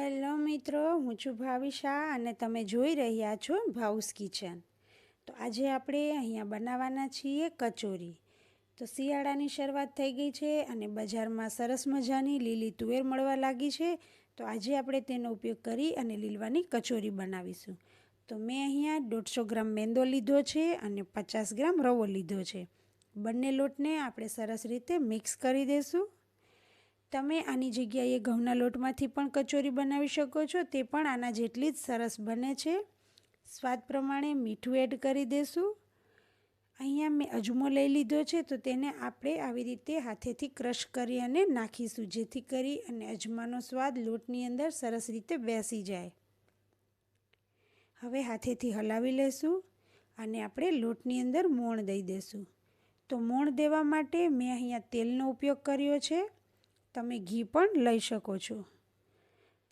Hello મિત્રો, હું છું ભાવિશા અને તમે જોઈ રહ્યા છો ભાઉસ કિચન. તો આજે આપણે અહીંયા બનાવવાના છીએ કચોરી. તો શિયાળાની શરૂઆત થઈ ગઈ છે અને બજારમાં સરસ મજાની લીલી તુવેર મળવા લાગી છે. તો આજે આપણે તેનો ઉપયોગ કરી અને લીલવાની કચોરી બનાવીશું. તો મેં અહીંયા દોઢસો ગ્રામ મેંદો લીધો છે અને પચાસ ગ્રામ રવો લીધો છે. બંને લોટને આપણે સરસ રીતે મિક્સ કરી દઈશું તમે આની જગ્યાએ ઘઉંના લોટમાંથી પણ કચોરી બનાવી શકો છો. તે પણ આના જેટલી જ સરસ બને છે. સ્વાદ પ્રમાણે મીઠું એડ કરી દેશું. અહીંયા મેં અજમો લઈ લીધો છે, તો તેને આપણે આવી રીતે હાથેથી ક્રશ કરી અને નાખીશું, જેથી કરી અને અજમાનો સ્વાદ લોટની અંદર સરસ રીતે બેસી જાય. હવે હાથેથી હલાવી લેશું અને આપણે લોટની અંદર મોણ દઈ દઈશું તો મોણ દેવા માટે મેં અહીંયા તેલનો ઉપયોગ કર્યો છે. તમે ઘી પણ લઈ શકો છો.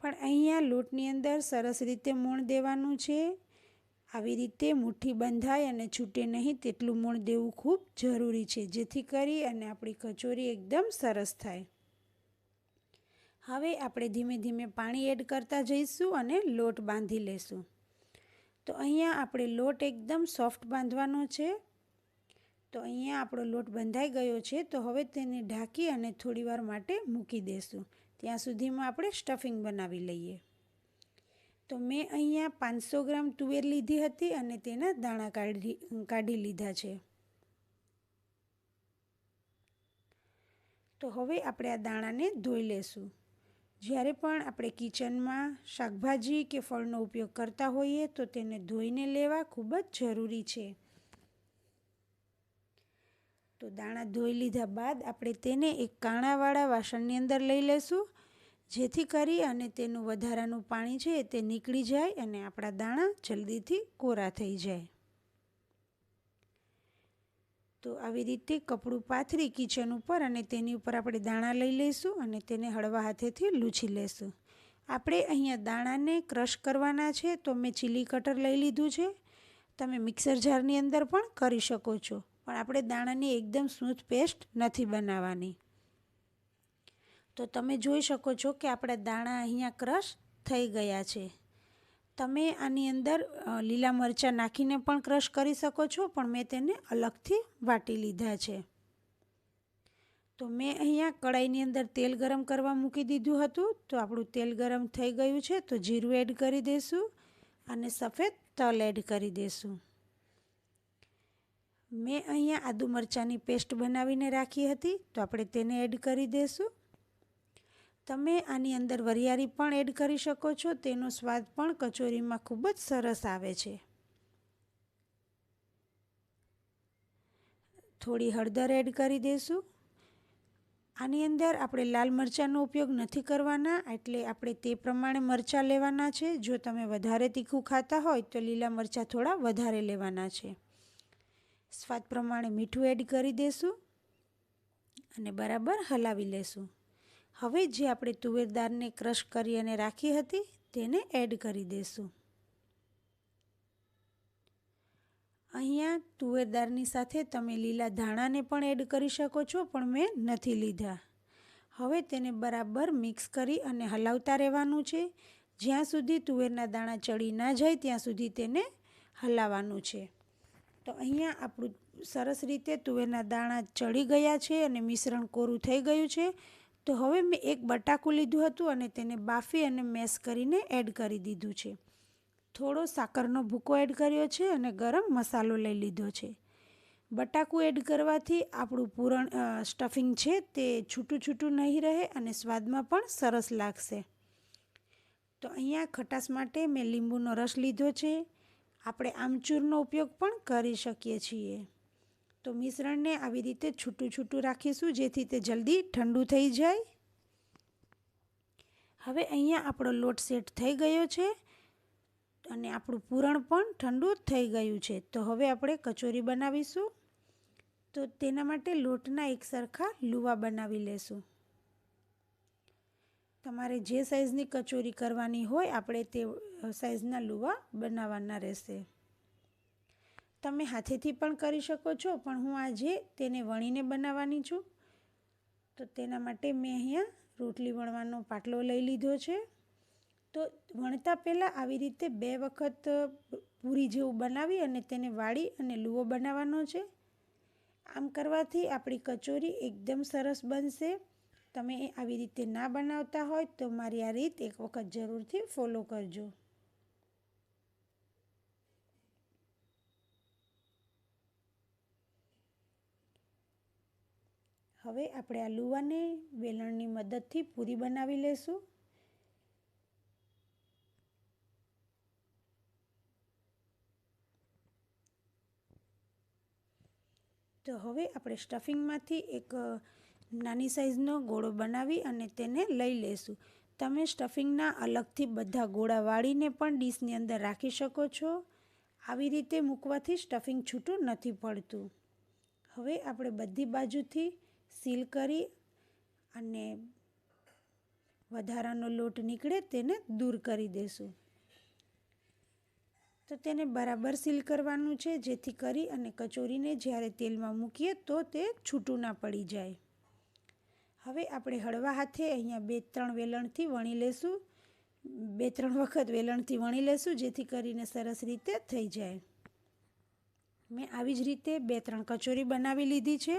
પણ અહીંયા લોટની અંદર સરસ રીતે મૂણ દેવાનું છે. આવી રીતે મુઠ્ઠી બંધાય અને છૂટે નહીં તેટલું મૂણ દેવું ખૂબ જરૂરી છે, જેથી કરી અને આપણી કચોરી એકદમ સરસ થાય. હવે આપણે ધીમે ધીમે પાણી એડ કરતા જઈશું અને લોટ બાંધી લેશું. તો અહીંયા આપણે લોટ એકદમ સોફ્ટ બાંધવાનો છે. તો અહીંયા આપણો લોટ બંધાઈ ગયો છે, તો હવે તેને ઢાંકી અને થોડીવાર માટે મૂકી દઈશું ત્યાં સુધીમાં આપણે સ્ટફિંગ બનાવી લઈએ. તો મેં અહીંયા પાંચસો ગ્રામ તુવેર લીધી હતી અને તેના દાણા કાઢી કાઢી લીધા છે. તો હવે આપણે આ દાણાને ધોઈ લેશું. જ્યારે પણ આપણે કિચનમાં શાકભાજી કે ફળનો ઉપયોગ કરતા હોઈએ તો તેને ધોઈને લેવા ખૂબ જ જરૂરી છે. તો દાણા ધોઈ લીધા બાદ આપણે તેને એક કાણાવાળા વાસણની અંદર લઈ લેશું. જેથી કરી અને તેનું વધારાનું પાણી છે તે નીકળી જાય અને આપણા દાણા જલ્દીથી કોરા થઈ જાય. તો આવી રીતે કપડું પાથરી કિચન ઉપર અને તેની ઉપર આપણે દાણા લઈ લઈશું અને તેને હળવા હાથેથી લૂછી લેશું. આપણે અહીંયા દાણાને ક્રશ કરવાના છે તો મેં ચીલી કટર લઈ લીધું છે. તમે મિક્સર જારની અંદર પણ કરી શકો છો. પણ આપણે દાણાની એકદમ સ્મૂથ પેસ્ટ નથી બનાવવાની. તો તમે જોઈ શકો છો કે આપણા દાણા અહીંયા ક્રશ થઈ ગયા છે. તમે આની અંદર લીલા મરચાં નાખીને પણ ક્રશ કરી શકો છો, પણ મેં તેને અલગથી વાટી લીધા છે. તો મેં અહીંયા કડાઈની અંદર તેલ ગરમ કરવા મૂકી દીધું હતું, તો આપણું તેલ ગરમ થઈ ગયું છે, તો જીરું એડ કરી દઈશું અને સફેદ તલ એડ કરી દઈશું મેં અહીંયા આદુ મરચાંની પેસ્ટ બનાવીને રાખી હતી, તો આપણે તેને એડ કરી દઈશું તમે આની અંદર વરિયાળી પણ એડ કરી શકો છો, તેનો સ્વાદ પણ કચોરીમાં ખૂબ જ સરસ આવે છે. થોડી હળદર એડ કરી દઈશું આની અંદર આપણે લાલ મરચાંનો ઉપયોગ નથી કરવાના, એટલે આપણે તે પ્રમાણે મરચાં લેવાના છે. જો તમે વધારે તીખું ખાતા હોય, તો લીલા મરચાં થોડા વધારે લેવાના છે. સ્વાદ પ્રમાણે મીઠું એડ કરી દઈશું અને બરાબર હલાવી લેશું. હવે જે આપણે તુવેર દાળને ક્રશ કરી અને રાખી હતી તેને એડ કરી દઈશું અહીંયા તુવેર દાળની સાથે તમે લીલા ધાણાને પણ એડ કરી શકો છો, પણ મેં નથી લીધા. હવે તેને બરાબર મિક્સ કરી અને હલાવતા રહેવાનું છે. જ્યાં સુધી તુવેરના દાણા ચડી ના જાય, ત્યાં સુધી તેને હલાવવાનું છે. તો અહીંયા આપણું સરસ રીતે તુવેરના દાણા ચડી ગયા છે અને મિશ્રણ કોરું થઈ ગયું છે. તો હવે મેં એક બટાકું લીધું હતું અને તેને બાફી અને મેશ કરીને એડ કરી દીધું છે. થોડો સાકરનો ભૂકો એડ કર્યો છે અને ગરમ મસાલો લઈ લીધો છે. બટાકું એડ કરવાથી આપણું પૂરણ સ્ટફિંગ છે તે છૂટું છૂટું નહીં રહે અને સ્વાદમાં પણ સરસ લાગશે. તો અહીંયા ખટાશ માટે મેં લીંબુનો રસ લીધો છે. આપણે આમચૂરનો ઉપયોગ પણ કરી શકીએ છીએ. તો મિશ્રણને આવી રીતે છૂટું છૂટું રાખીશું, જેથી તે જલ્દી ઠંડુ થઈ જાય. હવે અહીંયા આપણો લોટ સેટ થઈ ગયો છે અને આપણું પૂરણ પણ ઠંડુ થઈ ગયું છે. તો હવે આપણે કચોરી બનાવીશું. તો તેના માટે લોટના એક સરખા લુવા બનાવી લેશું. તમારે જે સાઈઝની કચોરી કરવાની હોય, આપણે તે સાઇઝના લુવા બનાવવાના રહેશે. તમે હાથેથી પણ કરી શકો છો, પણ હું આજે તેને વણીને બનાવવાની છું. તો તેના માટે મેં અહીંયા રોટલી વણવાનો પાટલો લઈ લીધો છે. તો વણતા પહેલાં આવી રીતે બે વખત પૂરી જેવું બનાવી અને તેને વાળી અને લુવો બનાવવાનો છે. આમ કરવાથી આપણી કચોરી એકદમ સરસ બનશે. તમે આવી રીતે ના બનાવતા હોય તો મારી આ રીત એક વખત જરૂરથી ફોલો કરજો. હવે આપણે આ લુવાને વેલણની મદદથી પૂરી બનાવી લેશું. તો હવે આપણે સ્ટફિંગમાંથી એક નાની સાઇઝનો ગોળો બનાવી અને તેને લઈ લેશું. તમે સ્ટફિંગના અલગથી બધા ગોળા વાળીને પણ ડીશની અંદર રાખી શકો છો. આવી રીતે મૂકવાથી સ્ટફિંગ છૂટું નથી પડતું. હવે આપણે બધી બાજુથી સીલ કરી અને વધારાનો લોટ નીકળે તેને દૂર કરી દેશું. તો તેને બરાબર સીલ કરવાનું છે, જેથી કરી અને કચોરીને જ્યારે તેલમાં મૂકીએ તો તે છૂટું ના પડી જાય. હવે આપણે હળવા હાથે અહીંયા બે ત્રણ વેલણથી વણી લેશું. બે ત્રણ વખત વેલણથી વણી લેશું, જેથી કરીને સરસ રીતે થઈ જાય. મેં આવી જ રીતે બે ત્રણ કચોરી બનાવી લીધી છે.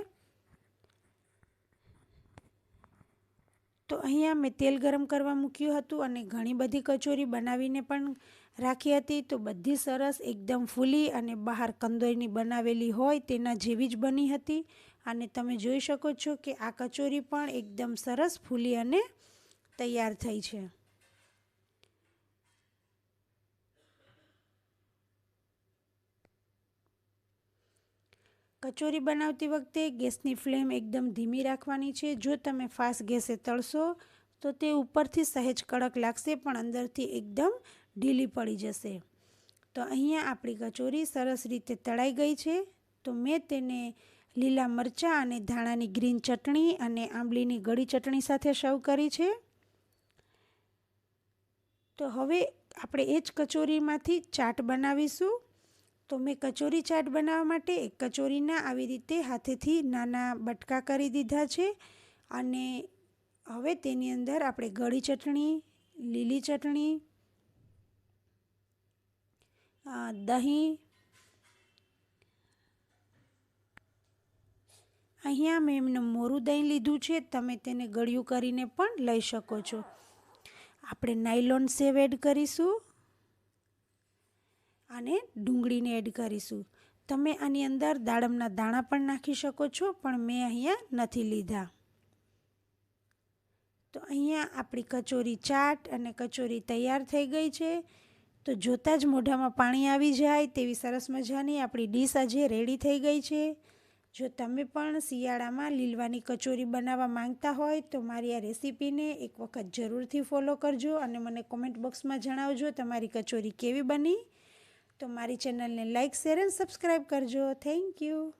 તો અહીંયા મેં તેલ ગરમ કરવા મૂક્યું હતું અને ઘણી બધી કચોરી બનાવીને પણ રાખી હતી. તો બધી સરસ, એકદમ ફૂલી અને બહાર કંદોઈની બનાવેલી હોય તેના જેવી જ બની હતી. અને તમે જોઈ શકો છો કે આ કચોરી પણ એકદમ સરસ ફૂલી અને તૈયાર થઈ છે. કચોરી બનાવતી વખતે ગેસની ફ્લેમ એકદમ ધીમી રાખવાની છે. જો તમે ફાસ્ટ ગેસે તળશો, તો તે ઉપરથી સહેજ કડક લાગશે પણ અંદરથી એકદમ ઢીલી પડી જશે. તો અહીંયા આપણી કચોરી સરસ રીતે તળાઈ ગઈ છે. તો મેં તેને લીલા મરચાં અને ધાણાની ગ્રીન ચટણી અને આંબલીની ગળી ચટણી સાથે સર્વ કરી છે. તો હવે આપણે એ જ કચોરીમાંથી ચાટ બનાવીશું. તો મેં કચોરી ચાટ બનાવવા માટે કચોરીના આવી રીતે હાથેથી નાના બટકા કરી દીધા છે અને હવે તેની અંદર આપણે ગળી ચટણી, લીલી ચટણી દહીં અહીંયા મેં એમને મોરું દહીં લીધું છે, તમે તેને ગળ્યું કરીને પણ લઈ શકો છો. આપણે નાયલોન સેવ એડ કરીશું અને ડુંગળીને એડ કરીશું. તમે આની અંદર દાડમના દાણા પણ નાખી શકો છો, પણ મેં અહીંયા નથી લીધા. તો અહીંયા આપણી કચોરી ચાટ અને કચોરી તૈયાર થઈ ગઈ છે. તો જોતાં જ મોઢામાં પાણી આવી જાય તેવી સરસ મજાની આપણી ડીશ આજે રેડી થઈ ગઈ છે. જો તમે પણ શિયાળામાં લીલવાની કચોરી બનાવવા માંગતા હોય તો મારી આ રેસીપીને એક વખત જરૂરથી ફોલો કરજો અને મને કોમેન્ટ બોક્સમાં જણાવજો તમારી કચોરી કેવી બની. તો મારી ચેનલને લાઇક શેર એન્ડ સબસ્ક્રાઈબ કરજો. Thank you